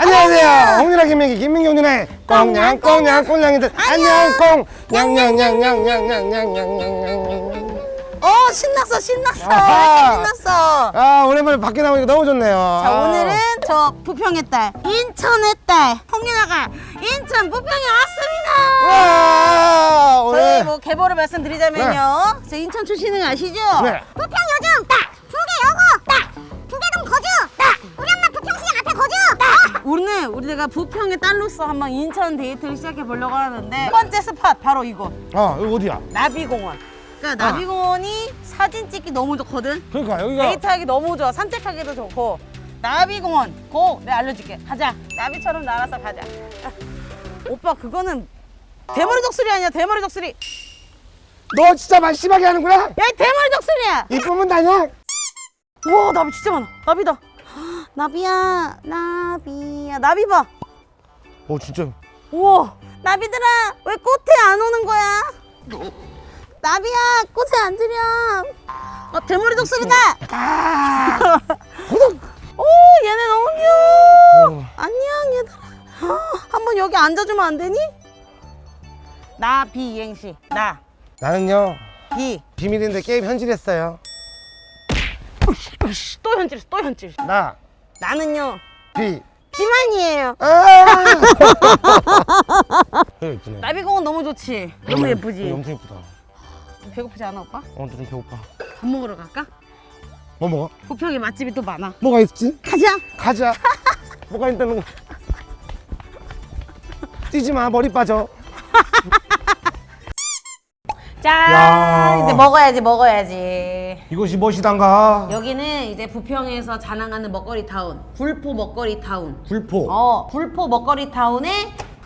안녕하세요. 홍윤아 김민기 김민기 홍윤아의 꽁냥 꽁냥 꽁냥이들 안녕 꽁 냥냥냥냥냥냥냥냥냥냥 어 신났어 신났어 아하. 신났어 아 오랜만에 밖에 나오니까 너무 좋네요. 자 오늘은 저 부평의 딸 인천의 딸 홍윤아가 인천 부평에 왔습니다 와 저희 오늘 뭐 계보를 말씀드리자면요 저 인천 출신은 아시죠? 네. 부평 요즘 딱 오늘 우리가 부평의 딸로서 한번 인천 데이트를 시작해 보려고 하는데 첫 번째 스팟 바로 이곳 어 여기 어디야? 나비공원. 그러니까 나비공원이 사진 찍기 너무 좋거든. 그러니까 여기가 데이트하기 너무 좋아. 산책하기도 좋고. 나비공원. 고! 내가 알려줄게. 가자. 나비처럼 날아서 가자. 오빠 그거는 대머리 독수리 아니야? 대머리 독수리. 너 진짜 말 심하게 하는구나. 야 이 대머리 독수리야! 이쁘면 다냐? 우와 나비 진짜 많아. 나비다. 나비야. 나비 야 나비 봐. 오 진짜. 우와 나비들아 왜 꽃에 안 오는 거야? 나비야 꽃에 앉으렴 어 대머리 독수리다. 오 얘네 너무 귀여워. 어. 안녕 얘들아. 한번 여기 앉아주면 안 되니? 나 비이행시. 나. 나는요 비. 비밀인데 게임 현질했어요. 또 현질 또 현질. 나. 나는요. 비. 비만이에요 아. 그래 이쁘네. 나비공원 너무 좋지 너무 예쁘지 엄청 예쁘다. 배고프지 않아 오빠? 어, 좀 배고파. 밥 먹으러 갈까? 뭐 먹어? 부평에 맛집이 또 많아 뭐가 있지? 가자 가자. 뭐가 있다는 거. 뛰지 마, 머리 빠져. 짠 야. 이제 먹어야지 먹어야지 이것이 무엇이단가? 여기는 이제 부평에서 자랑하는 먹거리 타운 불포 먹거리 타운 불포. 어 불포 먹거리 타운의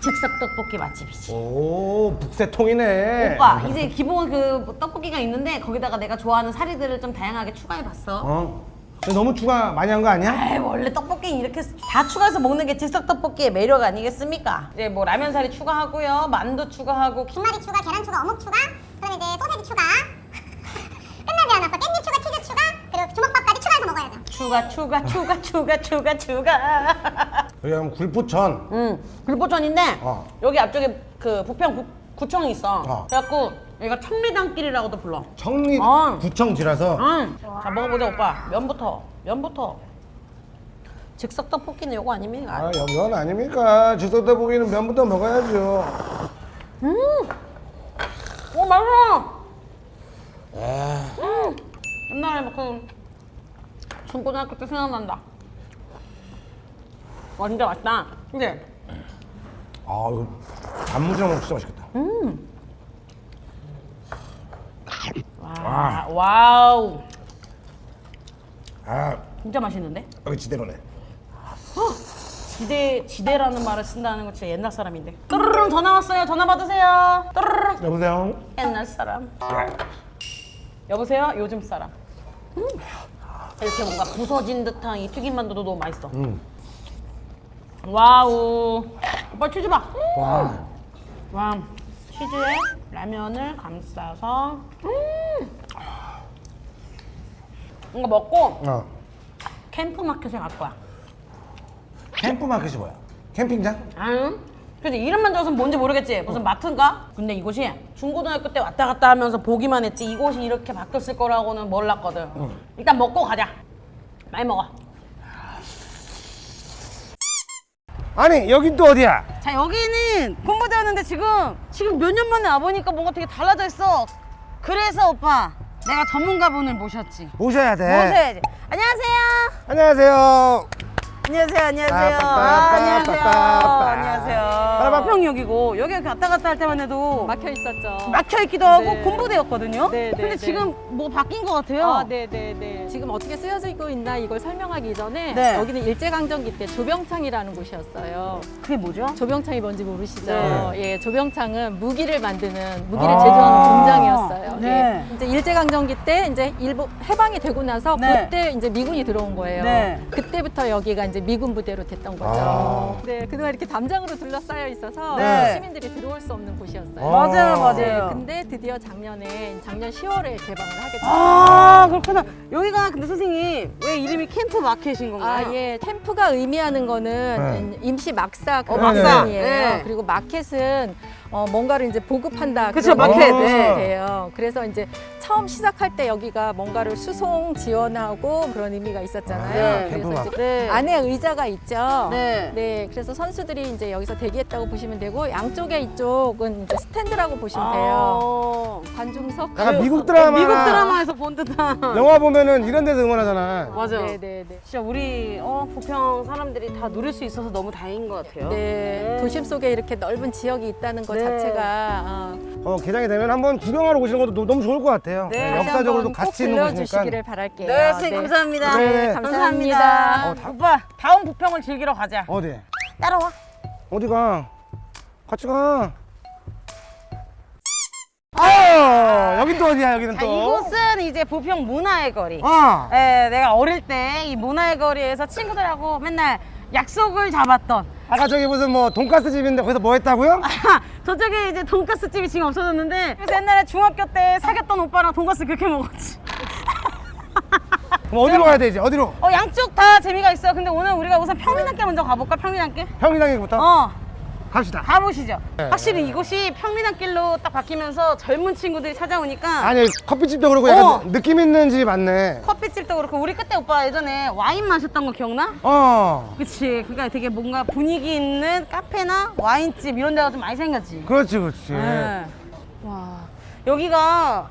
즉석 떡볶이 맛집이지 오, 북새통이네. 오빠 이제 기본 그 떡볶이가 있는데 거기다가 내가 좋아하는 사리들을 좀 다양하게 추가해봤어 어? 근데 너무 추가 많이 한 거 아니야? 에이 원래 떡볶이 이렇게 다 추가해서 먹는 게 즉석 떡볶이의 매력 아니겠습니까? 이제 뭐 라면 사리 추가하고요 만두 추가하고 김말이 추가 계란 추가 어묵 추가 소세지 추가 끝나지 않았어 깻잎 추가 치즈 추가 그리고 주먹밥까지 추가해서 먹어야죠 추가 추가 추가 추가 추가 추가 여기 하면 굴포천. 음 불포천인데 어. 여기 앞쪽에 그 부평 구, 구청이 있어 어. 그래갖고 여기가 천리단길이라고도 불러 청리 어. 구청지라서 응. 자 먹어보자 오빠 면부터 면부터 즉석 떡볶이는 요거 아닙니까? 아, 면 아닙니까? 주소떡볶이는 면부터 먹어야죠. 오 맛있어 음. 옛날에 막그 중고등학교 때 생각난다 와 진짜 맛있다 근데 아, 이거 단무지랑 먹으면 진짜 맛있겠다. 와, 와우 아, 진짜 맛있는데? 여기 지대로네. 지대 지대라는 말을 쓴다는 거 진짜 옛날 사람인데. 또르릉 전화 왔어요. 전화 받으세요. 또르릉 여보세요? 옛날 사람. 네. 여보세요. 요즘 사람. 음. 이렇게 뭔가 부서진 듯한 이 튀김만두도 너무 맛있어. 음. 와우. 오빠 치즈 봐. 음. 와. 와. 치즈에 라면을 감싸서. 음. 이거 먹고 어. 캠프 마켓에 갈 거야. 캠프 마켓이 뭐야? 캠핑장? 응? 근데 이름만 들어서 뭔지 모르겠지? 무슨 마트인가? 근데 이곳이 중고등학교 때 왔다 갔다 하면서 보기만 했지 이곳이 이렇게 바뀌었을 거라고는 몰랐거든 일단 먹고 가자 많이 먹어 아니, 여긴 또 어디야? 자 여기는 공부대였는데 지금 지금 몇 년 만에 와보니까 뭔가 되게 달라져 있어 그래서 오빠 내가 전문가분을 모셨지 모셔야 돼. 모셔야지 안녕하세요 안녕하세요. 안녕하세요 안녕하세요 아, 안녕하세요. 안녕하세요 부평역이고 여기 갔다 갔다 할 때만 해도 막혀 있었죠. 막혀 있기도 하고 네. 공부대였거든요. 네, 네, 근데 네. 지금 뭐 바뀐 것 같아요. 아, 네, 네, 네. 지금 어떻게 쓰여지고 있나 이걸 설명하기 전에 네. 여기는 일제강점기 때 조병창이라는 곳이었어요. 그게 뭐죠? 조병창이 뭔지 모르시죠? 네. 예, 조병창은 무기를 만드는 무기를 아. 제조하는 공장이었어요. 네. 예. 이제 일제강점기 때 이제 일본 해방이 되고 나서 네. 그때 이제 미군이 들어온 거예요. 네. 그때부터 여기가 이제 미군 부대로 됐던 거죠. 아. 네, 그동안 이렇게 담장으로 둘러싸여 있어서 네. 시민들이 들어올 수 없는 곳이었어요. 아. 맞아요, 네, 맞아요. 근데 드디어 작년에 작년 10월에 개방을 하게 됐어요. 아 그렇구나. 여기가 근데 선생님 왜 이름이 캠프 마켓인 건가요? 아, 예. 캠프가 의미하는 거는 임시 막사 그런 어, 막사. 표현이에요. 네. 그리고 마켓은 어, 뭔가를 이제 보급한다. 그쵸, 그런 마켓. 네. 돼요. 그래서 이제 처음 시작할 때 여기가 뭔가를 수송 지원하고 그런 의미가 있었잖아요. 아, 그래서 캠프 이제 네. 안에 의자가 있죠. 네. 네, 그래서 선수들이 이제 여기서 대기했다고 보시면 되고 양쪽에 이쪽은 이제 스탠드라고 보시면 돼요. 아. 관중석. 약간 미국 드라마 미국 드라마에서 본 듯한. 영화 보면은 이런 데서 응원하잖아 맞아. 네, 네, 네. 진짜 우리 어, 부평 사람들이 다 누릴 수 있어서 너무 다행인 것 같아요. 네, 도심 속에 이렇게 넓은 지역이 있다는 것 네. 자체가 어, 어, 개장이 되면 한번 구경하러 오시는 것도 너- 너무 좋을 것 같아요 네, 네, 다시 역사적으로도 한번 꼭 같이 있는 곳이니까 들려주시기를 바랄게요. 네, 선생님 감사합니다. 네, 네. 감사합니다. 어, 다- 오빠 다음 부평을 즐기러 가자. 어디? 따라와. 어디 가? 같이 가. 아, 여긴 또 어디야? 여기는 자, 또. 이곳은 이제 부평 문화의 거리. 아, 네, 내가 어릴 때 이 문화의 거리에서 친구들하고 맨날 약속을 잡았던 아까 저기 무슨 뭐 돈가스 집인데 거기서 뭐 했다고요? 저쪽에 이제 돈가스 집이 지금 없어졌는데 그래서 옛날에 중학교 때 사귀었던 오빠랑 돈가스 그렇게 먹었지. 그럼 어디로 가야 되지? 어디로? 어 양쪽 다 재미가 있어요. 근데 오늘 우리가 우선 평민함께 먼저 가볼까? 평민함께? 평리당에부터 어 갑시다. 가보시죠. 네. 확실히 이곳이 평민함길로 딱 바뀌면서 젊은 친구들이 찾아오니까 아니 커피집도 그렇고 약간 어. 느낌 있는 집이 많네. 커피집도 그렇고 우리 그때 오빠 예전에 와인 마셨던 거 기억나? 어, 그치. 그러니까 되게 뭔가 분위기 있는 카페나 와인집 이런 데가 좀 많이 생겼지. 그렇지, 그렇지. 네. 와 여기가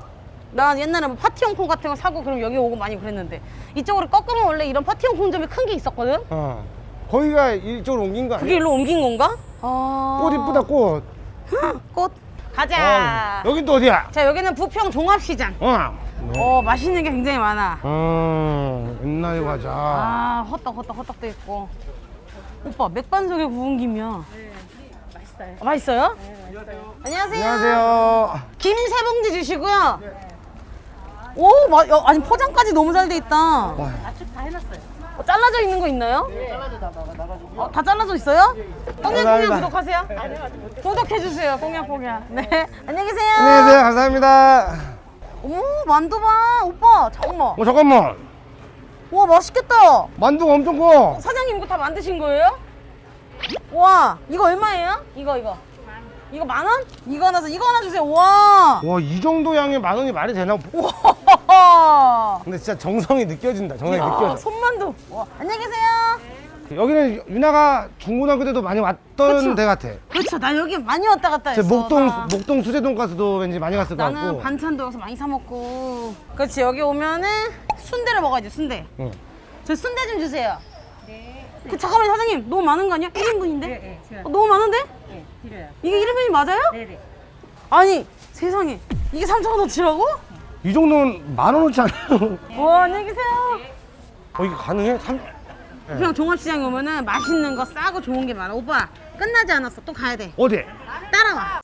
난 옛날에 뭐 파티용품 같은 거 사고 그럼 여기 오고 많이 그랬는데 이쪽으로 꺾으면 원래 이런 파티용품점이 큰 게 있었거든? 어, 거기가 이쪽으로 옮긴 거 그게 아니야? 일로 옮긴 건가? 아... 꽃 이쁘다 꽃. 꽃. 가자. 어, 여긴 또 어디야? 자 여기는 부평 종합시장. 어. 어 맛있는 게 굉장히 많아. 어, 옛날 과자. 아 호떡 호떡 호떡도 있고. 오빠 맥반석에 구운 김이야. 맛있어요. 아, 맛있어요? 안녕하세요. 안녕하세요. 김 세 봉지 주시고요. 오, 마, 야, 아니 포장까지 너무 잘 돼 있다. 와, 어, 잘라져 있는 거 있나요? 네. 잘라져 다 어, 다 잘라져 있어요? 꽁냥꽁냥 감사합니다. 구독하세요. 구독해 주세요. 꽁냥꽁냥. 네. 안녕히 계세요. 안녕하세요. 감사합니다. 오, 만두 봐. 오빠, 잠깐만. 어, 잠깐만. 와, 맛있겠다. 만두가 엄청 커. 사장님 이거 다 만드신 거예요? 와, 이거 얼마예요? 이거 이거. 이거 만 원? 이거 하나 사- 이거 하나 주세요. 와. 와, 이 정도 양의 만 원이 말이 되나? 와. 근데 진짜 정성이 느껴진다. 정성이 야, 느껴져. 손만두. 와, 안녕히 계세요. 여기는 유나가 중고등학교 때도 많이 왔던 그쵸? 데 같아. 그렇죠. 나 여기 많이 왔다 갔다 제 했어. 목동 나. 목동 수제 돈가스도 왠지 많이 갔을 것 나는 같고. 반찬도 여기서 많이 사 먹고. 그렇지. 여기 오면은 순대를 먹어야지. 순대. 응. 저 순대 좀 주세요. 네. 그 잠깐만 사장님 너무 많은 거 아니야? 1인분인데? 네, 네, 너무 많은데? 네, 드려요. 이게 1인분이 맞아요? 네, 네. 아니 세상에 이게 3,000원어치라고? 이 정도는 만 원어치 아니에요? 와 안녕히 계세요. 어 이게 가능해? 삼... 그냥 종합시장에 오면은 맛있는 거 싸고 좋은 게 많아. 오빠 끝나지 않았어. 또 가야 돼. 어디? 따라와.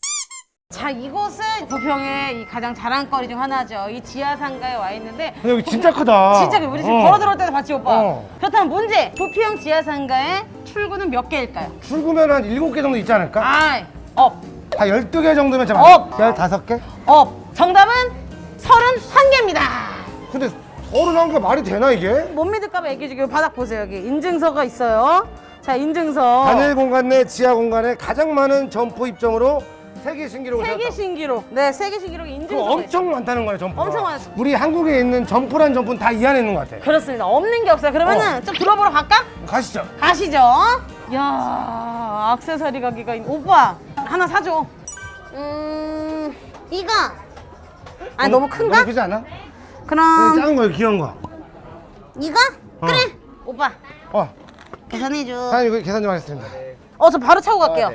자 이곳은 부평의 이 가장 자랑거리 중 하나죠. 이 지하상가에 와 있는데 근데 여기 진짜 크다. 진짜 우리 지금 어. 걸어 들어올 때도 봤지 오빠. 어. 그렇다면 문제. 부평 지하상가의 출구는 몇 개일까요? 출구면 한 일곱 개 정도 있지 않을까? 아, 업, 다 열두 개 정도면 참. 어. 열다섯 개? 업. 정답은 31개입니다. 근데 서른 한 개 말이 되나 이게? 못 믿을까봐 얘기해 주기 바닥 보세요 여기 인증서가 있어요. 자 인증서. 단일 공간 내 지하 공간에 가장 많은 점포 입점으로 세계 신기록을 세계 세웠다. 신기록. 네, 세계 신기록 그 인증서. 엄청 많다는 거예요 점포가. 엄청 많았어. 우리 한국에 있는 점포란 점포는 다 이 안에 있는 것 같아. 그렇습니다. 없는 게 없어요. 그러면은 좀 들어보러 갈까? 가시죠. 가시죠. 야, 액세서리 가게가 있... 오빠 하나 사줘. 음, 이거. 아 너무 큰가? 너무 크지 않아? 그럼 작은 거 귀여운 거. 이거? 그래. 오빠 어, 계산해줘. 사장님 이거 계산 좀 하겠습니다. 어, 저 바로 차고 갈게요.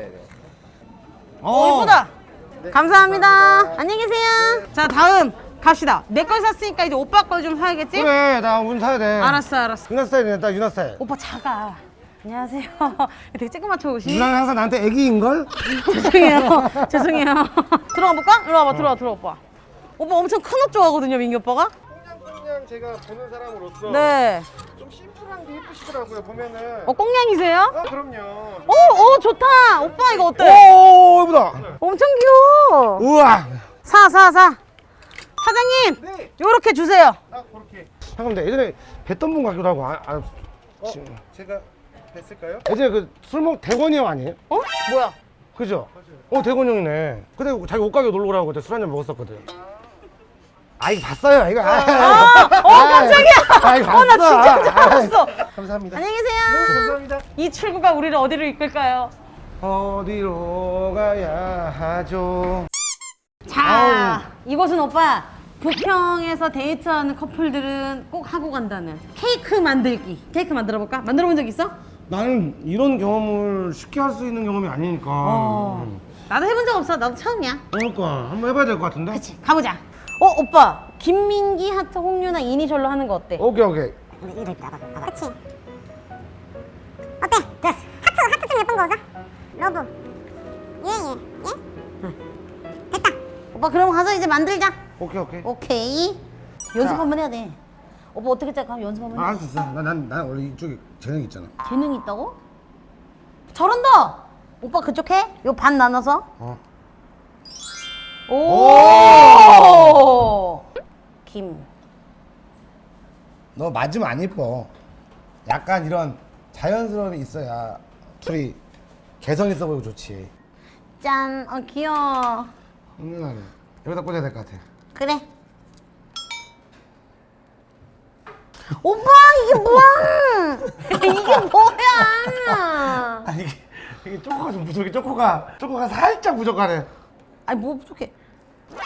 어, 예쁘다. 감사합니다. 안녕히 계세요. 자, 다음 갑시다. 내 걸 샀으니까 이제 오빠 걸 좀 사야겠지? 그래, 나운 사야 돼. 알았어, 알았어. 유나 스타일이네, 딱 유나 스타일. 오빠 작아. 안녕하세요. 되게 쬐끄맣죠 옷이? 유나는 항상 나한테 애기인 걸? 죄송해요. 죄송해요. 들어가 볼까? 이리 와봐, 들어와, 들어와, 오빠. 오빠 엄청 큰 옷 좋아하거든요, 민기 오빠가. 그냥 제가 보는 사람으로서 네. 좀 심플한 게 예쁘시더라고요 보면은. 어, 꽁냥이세요? 아 그럼요. 오, 오, 좋다. 오빠 이거 어때? 오 예쁘다. 엄청 귀여워. 우와. 사, 사, 사. 사장님, 네. 요렇게 주세요. 딱 그렇게. 잠깐만 예전에 뵀던 분 같기도 하고. 아, 아, 어? 지금 제가 뵀을까요? 예전에 그 술먹 대건이 형 아니에요? 어? 뭐야? 그죠? 어 대건 형이네. 근데 자기 옷가게 놀러 가라고 그때 술 한잔 먹었었거든. 아 이거 봤어요 이거. 아, 어, 깜짝이야. 아 이거 어, 나 봤어. 진짜 줄 알았어. 감사합니다. 안녕히 계세요. 네, 감사합니다. 이 출구가 우리를 어디로 이끌까요? 어디로 가야 하죠? 자, 이곳은 오빠 부평에서 데이트하는 커플들은 꼭 하고 간다는 케이크 만들기. 케이크 만들어 볼까? 만들어 본 적 있어? 나는 이런 경험을 쉽게 할 수 있는 경험이 아니니까. 음. 나도 해본 적 없어. 나도 처음이야. 그러니까 한번 해봐야 될 것 같은데. 그치, 가보자. 어, 오빠. 김민기, 하트, 홍유나 이니셜로 하는 거 어때? 오케이 오케이. 그치 어때? 됐어 하트 하트 좀 예쁜 거 웃어 러브 예예 예? 됐다 오빠 그럼 가서 이제 만들자. 오케이 오케이. 오케이. 연습 자. 한번 해야 돼. 오빠 어떻게 짤까? 연습 한번 해. 알수 있어. 난난 원래 이쪽에 재능 있잖아. 재능이 있다고? 잘한다. 오빠 그쪽 해? 요 반 나눠서. 어. 오. 김. 너 맞으면 안 예뻐. 약간 이런 자연스러움이 있어야 둘이 개성 있어 보이고 좋지. 짠. 어 귀여워. 흥분하네. 여기다 꽂아야 될 것 같아. 그래. 오빠 이게 뭐야? 이게 뭐야? 아니 이게, 이게 초코가 좀 부족해. 초코가 초코가 살짝 부족하네. 아니 뭐 부족해.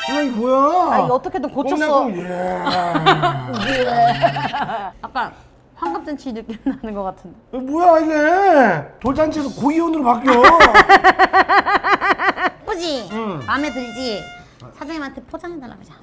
아 이게 뭐야? 아 이거 어떻게든 고쳤어. 꽁냥꽁, 예. 약간 환갑잔치 느낌 나는 것 같은데. 이거 뭐야 이게? 돌잔치에서 고이온으로 바뀌어. 예쁘지? 응. 마음에 들지? 사장님한테 포장해달라고 하자.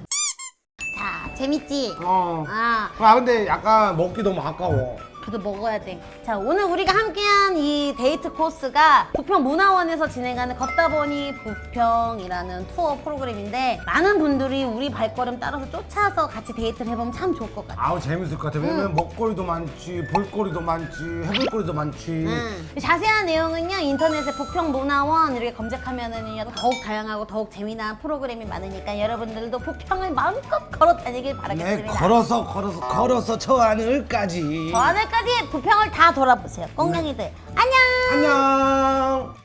자, 재밌지? 어. 아, 아 근데 약간 먹기 너무 아까워. 그래도 먹어야 돼. 자, 오늘 우리가 함께한 이 데이트 코스가 부평 문화원에서 진행하는 걷다 보니 부평이라는 투어 프로그램인데 많은 분들이 우리 발걸음 따라서 쫓아서 같이 데이트를 해보면 참 좋을 것 같아. 아우 재밌을 것 같아. 왜냐면 먹거리도 많지, 볼거리도 많지, 해볼 거리도 많지. 음. 자세한 내용은요 인터넷에 부평 문화원 이렇게 검색하면은요 더욱 다양하고 더욱 재미난 프로그램이 많으니까 여러분들도 부평을 마음껏 걸어 다니길 네, 바라겠습니다. 걸어서 걸어서 걸어서 저 하늘까지. 저하 늘까지 부평을 다 돌아보세요. 꽁냥이들 안녕. 안녕.